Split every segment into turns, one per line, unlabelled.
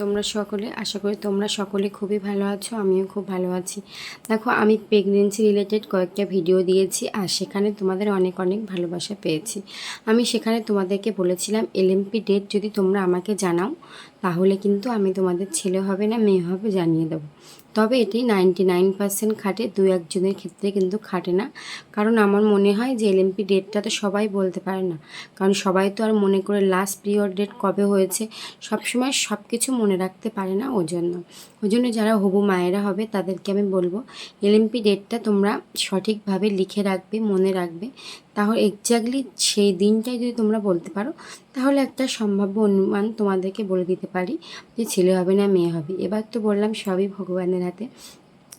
তোমরা সকলে, আশা করি তোমরা সকলে খুবই ভালো আছো, আমিও খুব ভালো আছি। দেখো, আমি প্রেগনেন্সি রিলেটেড কয়েকটা ভিডিও দিয়েছি, আর সেখানে তোমাদের অনেক অনেক ভালোবাসা পেয়েছি। আমি সেখানে তোমাদেরকে বলেছিলাম এলএমপি ডেট যদি তোমরা আমাকে জানাও তাহলে কিন্তু আমি তোমাদের ছেলে হবে না, মেয়ে হবে জানিয়ে দেবো। তবে এটি নাইনটি নাইন পার্সেন্ট খাটে, দু একজনের ক্ষেত্রে কিন্তু খাটে না। কারণ আমার মনে হয় যে এলএমপি ডেটটা তো সবাই বলতে পারে না। কারণ সবাই তো আর মনে করে লাস্ট পিরিয়ড ডেট কবে হয়েছে, সবসময় সব কিছু মনে রাখতে পারে না ওই জন্য ওই জন্য যারা হবু মায়েরা হবে, তাদেরকে আমি বলব, এলএমপি ডেটটা তোমরা সঠিকভাবে লিখে রাখবে, মনে রাখবে। তাহলে এক্স্যাক্টলি সেই দিনটাই যদি তোমরা বলতে পারো, তাহলে একটা সম্ভাব্য অনুমান তোমাদেরকে বলে দিতে পারি যে ছেলে হবে না মেয়ে হবে। এবার তো বললাম সবই ভগবানের হাতে।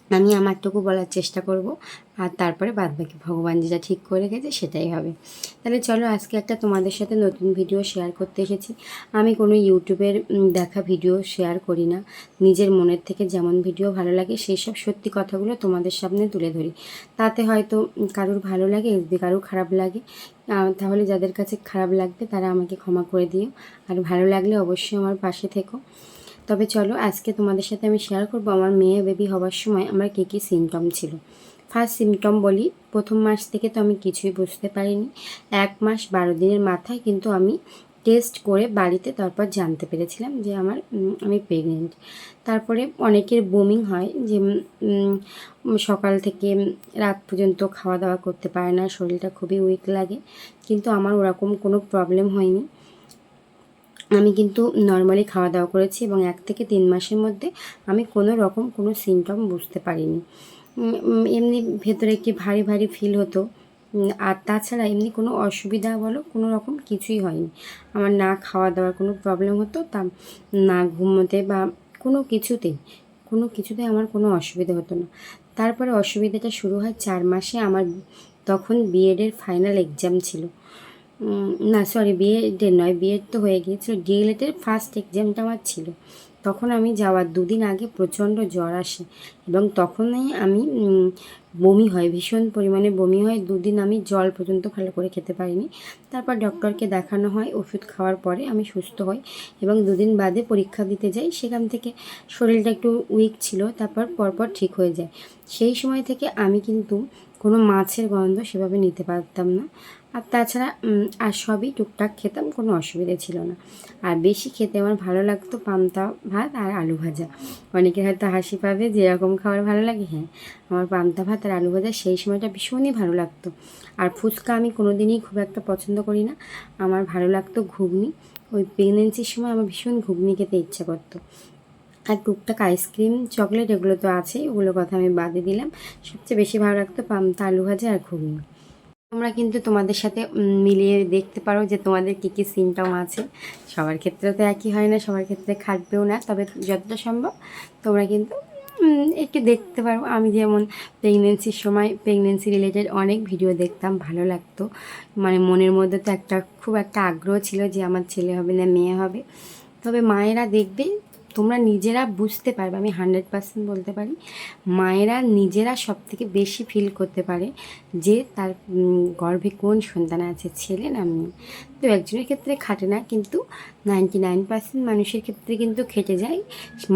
আমি আমারটুকু বলার চেষ্টা করব। আর তারপরে বাদ বাকি ভগবান যেটা ঠিক করে রেখেছে সেটাই হবে। তাহলে চলো আজকে একটা তোমাদের সাথে নতুন ভিডিও শেয়ার করতে এসেছি। আমি কোনো ইউটিউবের দেখা ভিডিও শেয়ার করি না। নিজের মনের থেকে যেমন ভিডিও ভালো লাগে, সেই সব সত্যি কথাগুলো তোমাদের সামনে তুলে ধরি। তাতে হয়তো কারোর ভালো লাগে কারোর খারাপ লাগে। তাহলে যাদের কাছে খারাপ লাগবে তারা আমাকে ক্ষমা করে দিও। আর ভালো লাগলে অবশ্যই আমার পাশে থেকো। তবে চলো, আজকে তোমাদের সাথে আমি শেয়ার করব আমার মেয়ে বেবি হওয়ার সময় আমার কী কী সিমটম ছিল। ফার্স্ট সিমটম বলি, প্রথম মাস থেকে তো আমি কিছুই বুঝতে পারিনি। এক মাস বারো দিনের মাথায় কিন্তু আমি টেস্ট করে বাড়িতে তারপর জানতে পেরেছিলাম যে আমার আমি প্রেগনেন্ট তারপরে অনেকের বুমিং হয় যে সকাল থেকে রাত পর্যন্ত খাওয়া দাওয়া করতে পারে না, শরীরটা খুবই উইক লাগে। কিন্তু আমার ওরকম কোনো প্রবলেম হয়নি। আমি কিন্তু নর্মালি খাওয়া দাওয়া করেছি এবং এক থেকে তিন মাসের মধ্যে আমি কোনো রকম কোনো সিমটম বুঝতে পারিনি। এমনি ভেতরে একটি ভারী ভারী ফিল হতো। আর তাছাড়া এমনি কোনো অসুবিধা বলো, কোনো রকম কিছুই হয়নি। আমার না খাওয়া দাওয়ার কোনো প্রবলেম হতো, তা না ঘুমোতে বা কোনো কিছুতেই, কোনো কিছুতে আমার কোনো অসুবিধা হতো না। তারপরে অসুবিধাটা শুরু হয় চার মাসে আমার তখন বিএডের ফাইনাল এক্সাম ছিল। না সরি বিএডের নয় বিএড তো হয়ে গিয়েছিল ডিএলএডের ফার্স্ট এক্সামটা আমার ছিল। তখন আমি যাওয়ার দুদিন আগে প্রচণ্ড জ্বর আসে এবং তখনই আমি বমি হয়, ভীষণ পরিমাণে বমি হয়। দুদিন আমি জল পর্যন্ত ভালো করে খেতে পারিনি। তারপর ডক্টরকে দেখানো হয়, ওষুধ খাওয়ার পরে আমি সুস্থ হই এবং দুদিন বাদে পরীক্ষা দিতে যাই। সেখান থেকে শরীরটা একটু উইক ছিল, তারপর পরপর ঠিক হয়ে যায়। সেই সময় থেকে আমি কিন্তু কোনো মাছের গন্ধ সেভাবে নিতে পারতাম না। আর তাছাড়া আর সবই টুকটাক খেতাম, কোনো অসুবিধা ছিল না। আর বেশি খেতে আমার ভালো লাগতো পান্তা ভাত আর আলু ভাজা। অনেকের হয়তো হাসি পাবে যে এরকম খাবার ভালো লাগে? হ্যাঁ আমার পান্তা ভাত আর আলু ভাজা সেই সময়টা ভীষণই ভালো লাগতো। আর ফুচকা আমি কোনো দিনই খুব একটা পছন্দ করি না। আমার ভালো লাগতো ঘুগনি। ওই প্রেগনেন্সির সময় আমার ভীষণ ঘুগনি খেতে ইচ্ছা করতো। আর টুকটাক আইসক্রিম, চকলেট এগুলো তো আছে ওগুলো কথা আমি বাদে দিলাম। সবচেয়ে বেশি ভালো লাগতো পান্তা, আলু ভাজা আর ঘুগনি। তোমরা কিন্তু তোমাদের সাথে মিলিয়ে দেখতে পারো যে তোমাদের কী কী সিমটম আছে। সবার ক্ষেত্রে তো একই হয় না, সবার ক্ষেত্রে খাটবেও না। তবে যতটা সম্ভব তোমরা কিন্তু একটু দেখতে পারো। আমি যেমন প্রেগনেন্সির সময় প্রেগনেন্সি রিলেটেড অনেক ভিডিও দেখতাম, ভালো লাগতো। মানে মনের মধ্যে তো একটা, খুব একটা আগ্রহ ছিল যে আমার ছেলে হবে না, মেয়ে হবে। তবে মায়েরা দেখবে তোমরা নিজেরা বুঝতে পারবে, আমি হান্ড্রেড পার্সেন্ট বলতে পারি, মায়েরা নিজেরা সব থেকে বেশি ফিল করতে পারে যে তার গর্ভে কোন সন্তান আছে, ছেলে না মেয়ে। তো একজনের ক্ষেত্রে খাটে না, কিন্তু নাইনটি নাইন পার্সেন্ট মানুষের ক্ষেত্রে কিন্তু খেটে যায়,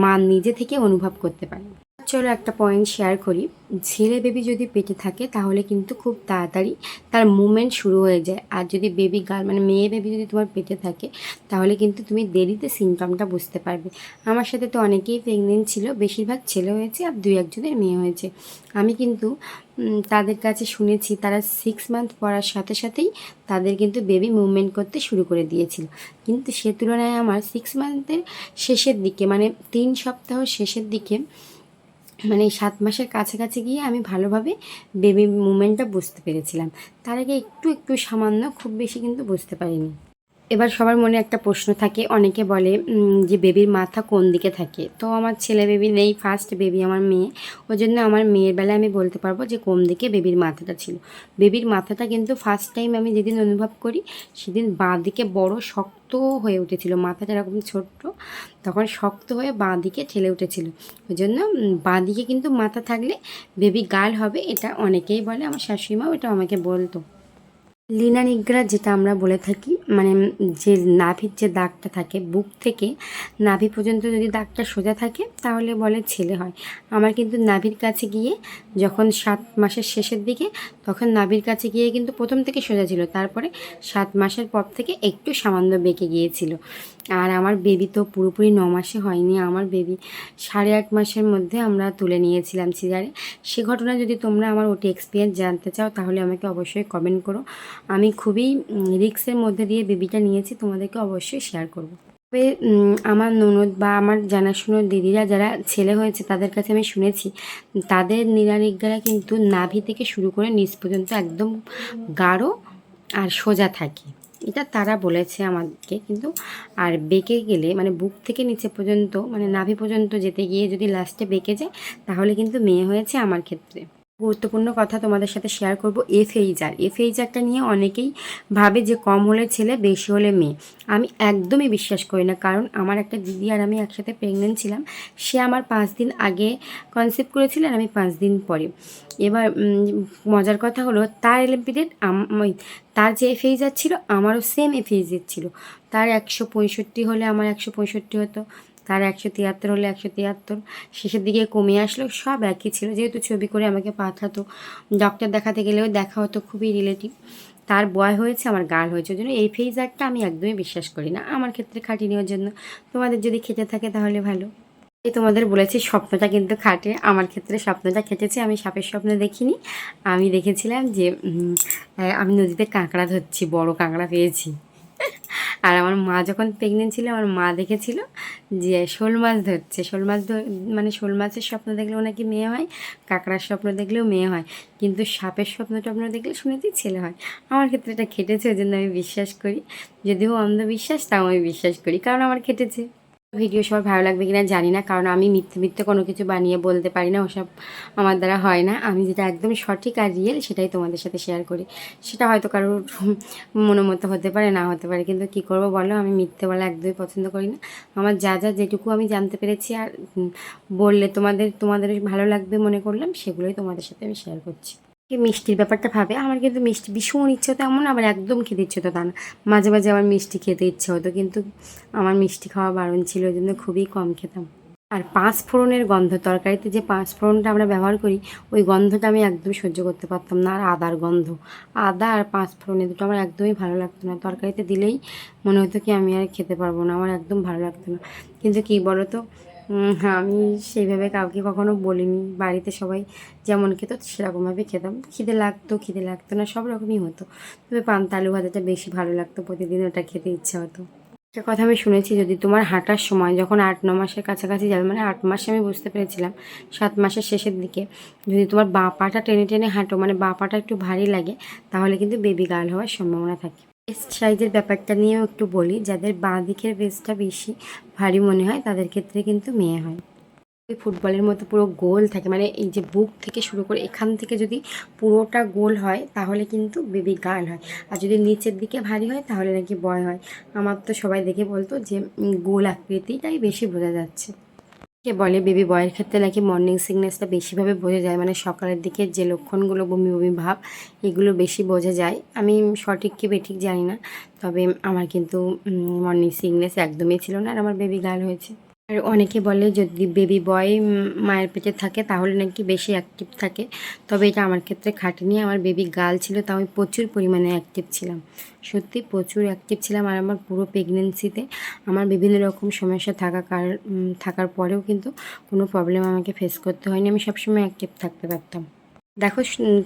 মা নিজে থেকে অনুভব করতে পারে। চলো একটা পয়েন্ট শেয়ার করি। ছেলে বেবি যদি পেটে থাকে, তাহলে কিন্তু খুব তাড়াতাড়ি তার মুভমেন্ট শুরু হয়ে যায়। আর যদি বেবি গার্ল মানে মেয়ে বেবি যদি তোমার পেটে থাকে, তাহলে কিন্তু তুমি দেরিতে সিমটমটা বুঝতে পারবে। আমার সাথে তো অনেকেই প্রেগনেন্ট ছিল, বেশিরভাগ ছেলে হয়েছে আর দুই একজনের মেয়ে হয়েছে। আমি কিন্তু তাদের কাছে শুনেছি, তারা সিক্স মান্থ পড়ার সাথে সাথেই তাদের কিন্তু বেবি মুভমেন্ট করতে শুরু করে দিয়েছিল। কিন্তু সে তুলনায় আমার সিক্স মান্থের শেষের দিকে মানে তিন সপ্তাহ শেষের দিকে মানে সাত মাসের কাছাকাছি গিয়ে আমি ভালোভাবে বেবি মুভমেন্টটা বুঝতে পেরেছিলাম। তার আগে একটু একটু সামান্য, খুব বেশি কিন্তু বুঝতে পারিনি। এবার সবার মনে একটা প্রশ্ন থাকে, অনেকে বলে যে বেবির মাথা কোন দিকে থাকে? তো আমার ছেলে বেবি নেই ফার্স্ট বেবি আমার মেয়ে। ওই জন্য আমার মেয়ের বেলায় আমি বলতে পারব যে কোন দিকে বেবির মাথাটা ছিল। বেবির মাথাটা কিন্তু ফার্স্ট টাইম আমি যেদিন অনুভব করি, সেদিন বাঁ দিকে বড় শক্ত হয়ে উঠেছিল। মাথাটা এরকম ছোট্ট, তখন শক্ত হয়ে বাঁ দিকে ঠেলে উঠেছিল। ওই জন্য বাঁ দিকে কিন্তু মাথা থাকলে বেবি গাল হবে, এটা অনেকেই বলে, আমার শাশুড়ি মাও এটা আমাকে বলতো। লিনা নিগ্রা যেটা আমরা বলে থাকি মানে যে নাভির যে দাগটা থাকে বুক থেকে, নাভি পর্যন্ত যদি দাগটা সোজা থাকে, তাহলে বলে ছেলে হয়। আমার কিন্তু নাভির কাছে গিয়ে যখন সাত মাসের শেষের দিকে, তখন নাভির কাছে গিয়ে কিন্তু প্রথম থেকে সোজা ছিল, তারপরে সাত মাসের পর থেকে একটু সামান্য বেঁকে গিয়েছিল। আর আমার বেবি তো পুরোপুরি ন মাসে হয়নি, আমার বেবি সাড়ে আট মাসের মধ্যে আমরা তুলে নিয়েছিলাম সিজারে সে ঘটনা যদি তোমরা আমার ওটি এক্সপিরিয়েন্স জানতে চাও, তাহলে আমাকে অবশ্যই কমেন্ট করো। আমি খুবই রিক্সের মধ্যে দিয়ে বেবিটা নিয়েছি, তোমাদেরকে অবশ্যই শেয়ার করব। তবে আমার ননদ বা আমার জানাশুনো দিদিরা যারা ছেলে হয়েছে, তাদের কাছে আমি শুনেছি, তাদের নিরানিজ্ঞারা কিন্তু নাভি থেকে শুরু করে নিচ পর্যন্ত একদম গাঢ় আর সোজা থাকে। এটা তারা বলেছে আমাদেরকে কিন্তু আর বেঁকে গেলে মানে বুক থেকে নিচে পর্যন্ত মানে নাভি পর্যন্ত যেতে গিয়ে যদি লাস্টে বেঁকে যায়, তাহলে কিন্তু মেয়ে হয়েছে আমার ক্ষেত্রে। গুরুত্বপূর্ণ কথা তোমাদের সাথে শেয়ার করব এফ এইচআর এফ এইচআরটা নিয়ে অনেকেই ভাবে যে কম হলে ছেলে, বেশি হলে মেয়ে। আমি একদমই বিশ্বাস করি না, কারণ আমার একটা দিদি আর আমি একসাথে প্রেগনেন্ট ছিলাম। সে আমার পাঁচ দিন আগে কনসেপ্ট করেছিল আর আমি পাঁচ দিন পরে। এবার মজার কথা হলো, তার এলিম্পিডেড তার যে এফ এইচআর ছিল, আমারও সেম এফ এইচআর ছিল। তার একশো পঁয়ষট্টি হলে আমার একশো পঁয়ষট্টি হতো। তার একশো তিয়াত্তর হলে একশো তিয়াত্তর। শেষের দিকে কমে আসলো। সব একই ছিল। যেহেতু ছবি করে আমাকে পাঠাতো ডক্টর দেখাতে গেলেও দেখা হতো খুবই রিলেটিভ তার বয় হয়েছে, আমার গাল হয়েছে। ওই জন্য এই ফেজারটা আমি একদমই বিশ্বাস করি না। আমার ক্ষেত্রে খাটি নেওয়ার জন্য। তোমাদের যদি খেতে থাকে তাহলে ভালো। এই তোমাদের বলেছি, স্বপ্নটা কিন্তু খাটে। আমার ক্ষেত্রে স্বপ্নটা খেটেছে। আমি সাপের স্বপ্ন দেখিনি। আমি দেখেছিলাম যে আমি নদীতে কাঁকড়া ধরছি, বড় কাঁকড়া পেয়েছি। আর আমার মা যখন প্রেগনেন্ট ছিল, আমার মা দেখেছিল যে শোল মাছ ধরছে। শোল মাছ মানে শোল মাছের স্বপ্ন দেখলেও নাকি মেয়ে হয়, কাঁকড়ার স্বপ্ন দেখলেও মেয়ে হয়। কিন্তু সাপের স্বপ্ন টপ্ন দেখলে শুনেছি ছেলে হয়। আমার ক্ষেত্রে এটা খেটেছে ওই জন্য আমি বিশ্বাস করি। যদিও অন্ধবিশ্বাস, তাও আমি বিশ্বাস করি। কারণ আমার খেটেছে ভিডিও সবার ভালো লাগবে কিনা জানি না, কারণ আমি মিথ্যে মিথ্যে কোনো কিছু বানিয়ে বলতে পারি না, ওসব আমার দ্বারা হয় না। আমি যেটা একদম সঠিক আর রিয়েল সেটাই তোমাদের সাথে শেয়ার করি। সেটা হয়তো কারোর মনোমতো হতে পারে, না হতে পারে, কিন্তু কি করব বলো? আমি মিথ্যে বলা একদমই পছন্দ করি না। আমার যা যা যেটুকু আমি জানতে পেরেছি আর বললে তোমাদের তোমাদের ভালো লাগবে মনে করলাম, সেগুলোই তোমাদের সাথে আমি শেয়ার করছি। কি মিষ্টির ব্যাপারটা ভাবে? আমার কিন্তু মিষ্টি ভীষণ ইচ্ছে হতো, এমন আবার একদম খেতে ইচ্ছে হতো তা না। মাঝে মাঝে আমার মিষ্টি খেতে ইচ্ছে হতো, কিন্তু আমার মিষ্টি খাওয়া বারণ ছিল ওই জন্য খুবই কম খেতাম। আর পাঁচ ফোড়নের গন্ধ, তরকারিতে যে পাঁচ ফোড়নটা আমরা ব্যবহার করি, ওই গন্ধটা আমি একদম সহ্য করতে পারতাম না, আর আদার গন্ধ। আদা আর পাঁচ ফোড়ন দুটো আমার একদমই ভালো লাগতো না। তরকারিতে দিলেই মনে হতো কি আমি আর খেতে পারব না, আমার একদম ভালো লাগতো না। কিন্তু কি বলো তো আমি সেইভাবে কাউকে কখনো বলিনি। বাড়িতে সবাই যেমন খেত, সেরকমভাবে খেতাম। খিদে লাগতো খিদে লাগতো না, সব রকমই হতো। তবে পান্তা আলু ভাজাটা বেশি ভালো লাগতো, প্রতিদিন ওটা খেতে ইচ্ছা হতো। একটা কথা আমি শুনেছি, যদি তোমার হাঁটার সময় যখন আট, ন মাসের কাছাকাছি যাবে মানে আট মাসে আমি বুঝতে পেরেছিলাম, সাত মাসের শেষের দিকে, যদি তোমার বাঁ পাটা টেনে টেনে হাঁটো মানে বাঁ পাটা একটু ভারী লাগে, তাহলে কিন্তু বেবি গার্ল হওয়ার সম্ভাবনা থাকে। বেস্ট সাইজের ব্যাপারটা নিয়েও একটু বলি, যাদের বাঁ দিকের বেস্টটা বেশি ভারী মনে হয়, তাদের ক্ষেত্রে কিন্তু মেয়ে হয়। ফুটবলের মতো পুরো গোল থাকে মানে এই যে বুক থেকে শুরু করে এখান থেকে যদি পুরোটা গোল হয়, তাহলে কিন্তু বেবি গার্ল হয়। আর যদি নিচের দিকে ভারী হয়, তাহলে নাকি বয় হয়। আমার তো সবাই দেখে বলতো যে গোল আকৃতিটাই বেশি বোঝা যাচ্ছে। কে বলে বেবি বয়ের ক্ষেত্রে নাকি মর্নিং সিকনেসটা বেশিভাবে বোঝা যায়? মানে সকালের দিকে যে লক্ষণগুলো বমি বমি ভাব, এগুলো বেশি বোঝা যায়। আমি সঠিক কি বেঠিক জানি না, তবে আমার কিন্তু মর্নিং সিকনেস একদমই ছিল না আর আমার বেবি গাল হয়েছে। আর অনেকে বলে যদি বেবি বয় মায়ের পেটে থাকে, তাহলে নাকি বেশি অ্যাক্টিভ থাকে। তবে এটা আমার ক্ষেত্রে খাটেনি। আমার বেবি গাল ছিল তাও আমি প্রচুর পরিমাণে অ্যাক্টিভ ছিলাম। সত্যি প্রচুর অ্যাক্টিভ ছিলাম আর আমার পুরো প্রেগনেন্সিতে আমার বিভিন্ন রকম সমস্যা থাকা কার থাকার পরেও কিন্তু কোনো প্রবলেম আমাকে ফেস করতে হয়নি। আমি সবসময় অ্যাক্টিভ থাকতে পারতাম। দেখো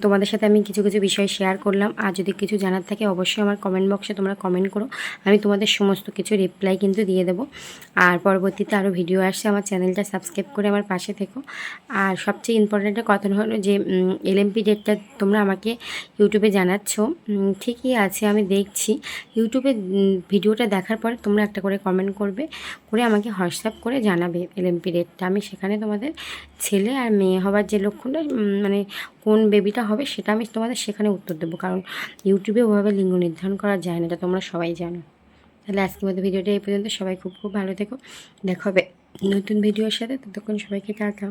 তোমাদের সাথে আমি কিছু কিছু বিষয় শেয়ার করলাম। আর যদি কিছু জানার থাকে, অবশ্যই আমার কমেন্ট বক্সে তোমরা কমেন্ট করো। আমি তোমাদের সমস্ত কিছু রিপ্লাই কিন্তু দিয়ে দেবো। আর পরবর্তীতে আরও ভিডিও আসছে, আমার চ্যানেলটা সাবস্ক্রাইব করে আমার পাশে থেকো। আর সবচেয়ে ইম্পর্ট্যান্ট কথা হলো যে এলএমপি ডেটটা তোমরা আমাকে ইউটিউবে জানাচ্ছ। ঠিকই আছে, আমি দেখছি। ইউটিউবে ভিডিওটা দেখার পরে তোমরা একটা করে কমেন্ট করবে, করে আমাকে হোয়াটসঅ্যাপ করে জানাবে এলএমপি ডেটটা আমি সেখানে তোমাদের ছেলে আর মেয়ে হবার যে লক্ষণটা মানে কোন বেবিটা হবে সেটা আমি তোমাদের সেখানে উত্তর দেবো। কারণ ইউটিউবে ওভাবে লিঙ্গ নির্ধারণ করা যায় না, এটা তোমরা সবাই জানো। তাহলে আজকের মধ্যে ভিডিওটা এই পর্যন্ত। সবাই খুব খুব ভালো থেকো। দেখা হবে নতুন ভিডিওর সাথে। ততক্ষণ সবাইকে টাটা।